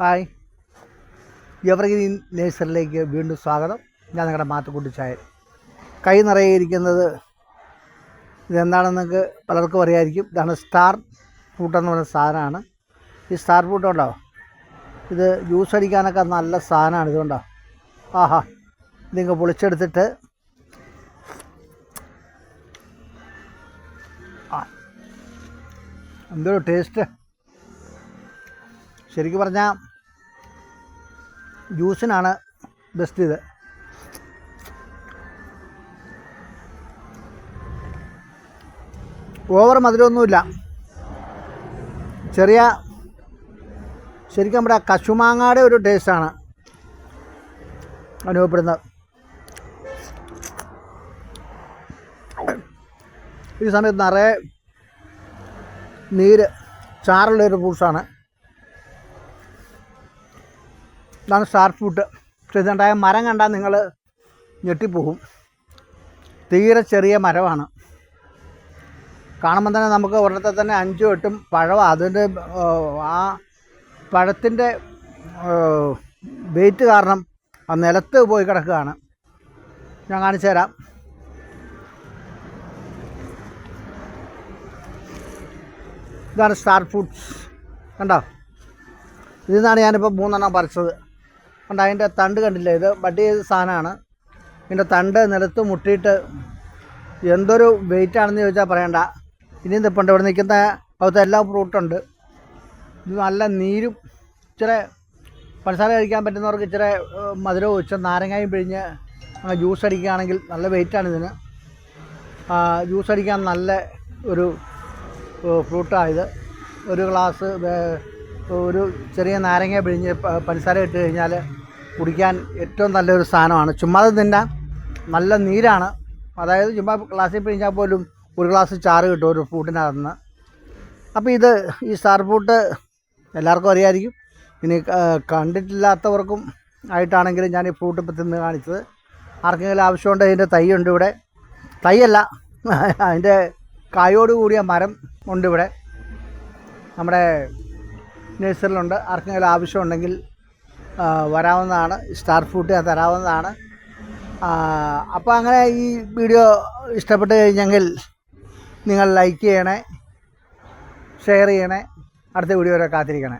Hi. Evergreen നേഴ്സറിലേക്ക് വീണ്ടും സ്വാഗതം. ഞാൻ നിങ്ങളുടെ മാത്തുക്കുട്ടി ചായൻ. കൈ നിറയെ ഇരിക്കുന്നത് ഇതെന്താണെന്ന് നിങ്ങൾക്ക് പലർക്കും അറിയായിരിക്കും. ഇതാണ് സ്റ്റാർ ഫ്രൂട്ട് എന്ന് പറയുന്ന സാധനമാണ്. ഈ സ്റ്റാർ ഫ്രൂട്ട് ഉണ്ടോ? ഇത് ജ്യൂസ് അടിക്കാനൊക്കെ നല്ല സാധനമാണ് ഇതുകൊണ്ടോ ആഹാ. ഇതിങ്ങ് പൊളിച്ചെടുത്തിട്ട് ആ. എന്തൊരു ടേസ്റ്റ്. ശരിക്കും പറഞ്ഞാൽ ജ്യൂസിനാണ് ബെസ്റ്റ് ഇത്. ഓവർ മധുരമൊന്നുമില്ല. ചെറിയ ശരിക്കും നമ്മുടെ കശുമാങ്ങയുടെ ഒരു ടേസ്റ്റാണ് അനുഭവപ്പെടുന്നത്. ഈ സമയത്ത് നിറയെ നീര് ചാറുള്ളൊരു ഫ്രൂട്ട്സാണ് ഇതാണ് സ്റ്റാർ ഫ്രൂട്ട് ഇതുണ്ടായ മരം കണ്ടാൽ നിങ്ങൾ ഞെട്ടിപ്പോകും. തീരെ ചെറിയ മരമാണ്. കാണുമ്പോൾ തന്നെ നമുക്ക് ഒരിടത്തെ തന്നെ അഞ്ചും എട്ടും പഴമാണ് അതിന്റെ ആ പഴത്തിന്റെ വെയിറ്റ് കാരണം ആ നിലത്ത് പോയി കിടക്കുകയാണ്. ഞാൻ കാണിച്ചു തരാം. ഇതാണ് സ്റ്റാർ ഫ്രൂട്ട്സ് കണ്ടോ? ഇതിൽ നിന്നാണ് ഞാനിപ്പോൾ മൂന്നെണ്ണം പറിച്ചത്. കണ്ടോ അതിന്റെ തണ്ട് കണ്ടില്ല? ഇത് ബഡ് ചെയ്ത സാധനമാണ്. ഇതിന്റെ തണ്ട് നിലത്ത് മുട്ടിയിട്ട് എന്തൊരു വെയിറ്റ് ആണെന്ന് ചോദിച്ചാൽ പറയണ്ട. ഇനിയും നിൽപ്പുണ്ട് ഇവിടെ നിൽക്കുന്ന അകത്ത് എല്ലാ ഫ്രൂട്ടുണ്ട് ഇത് നല്ല നീരും ഇച്ചിരി പഞ്ചസാര കഴിക്കാൻ പറ്റുന്നവർക്ക് ഇച്ചിരി മധുരവും ഇച്ചിരി നാരങ്ങയും പിഴിഞ്ഞ് അങ്ങനെ ജ്യൂസ് അടിക്കുകയാണെങ്കിൽ നല്ല വെയിറ്റാണ് ഇതിന്. ജ്യൂസ് അടിക്കാൻ നല്ല ഒരു ഫ്രൂട്ടാണിത് ഒരു ഗ്ലാസ് ഒരു ചെറിയ നാരങ്ങ പിഴിഞ്ഞ് പഞ്ചസാര ഇട്ട് കഴിഞ്ഞാൽ കുടിക്കാൻ ഏറ്റവും നല്ലൊരു സാധനമാണ്. ചുമ്മാതെ തിന്നാൻ നല്ല നീരാണ്. അതായത് ചുമ്മാ ഗ്ലാസ്സിൽ പിഴിഞ്ഞാൽ പോലും ഒരു ഗ്ലാസ് ചാറ് കിട്ടും ഒരു ഫ്രൂട്ടിനകത്തുനിന്ന്. അപ്പോൾ ഇത് ഈ സ്റ്റാർ എല്ലാവർക്കും അറിയാമായിരിക്കും ഇനി കണ്ടിട്ടില്ലാത്തവർക്കും ആയിട്ടാണെങ്കിലും ഞാൻ ഈ ഫ്രൂട്ട് ഇപ്പം തിന്ന് കാണിച്ചത്. ആർക്കെങ്കിലും ആവശ്യമുണ്ട് ഇതിന്റെ തൈയുണ്ട് ഇവിടെ. തൈയല്ല അതിന്റെ കായോട് കൂടിയ മരം ഉണ്ട് ഇവിടെ. നമ്മുടെ നഴ്സറിയിലുണ്ട്. ആർക്കെങ്കിലും ആവശ്യമുണ്ടെങ്കിൽ വരാവുന്നതാണ്. സ്റ്റാർ ഫ്രൂട്ട് ഞാൻ തരാവുന്നതാണ്. അപ്പോൾ അങ്ങനെ ഈ വീഡിയോ ഇഷ്ടപ്പെട്ട് കഴിഞ്ഞെങ്കിൽ നിങ്ങൾ ലൈക്ക് ചെയ്യണേ ഷെയർ ചെയ്യണേ അടുത്ത വീഡിയോ വരെ കാത്തിരിക്കണേ.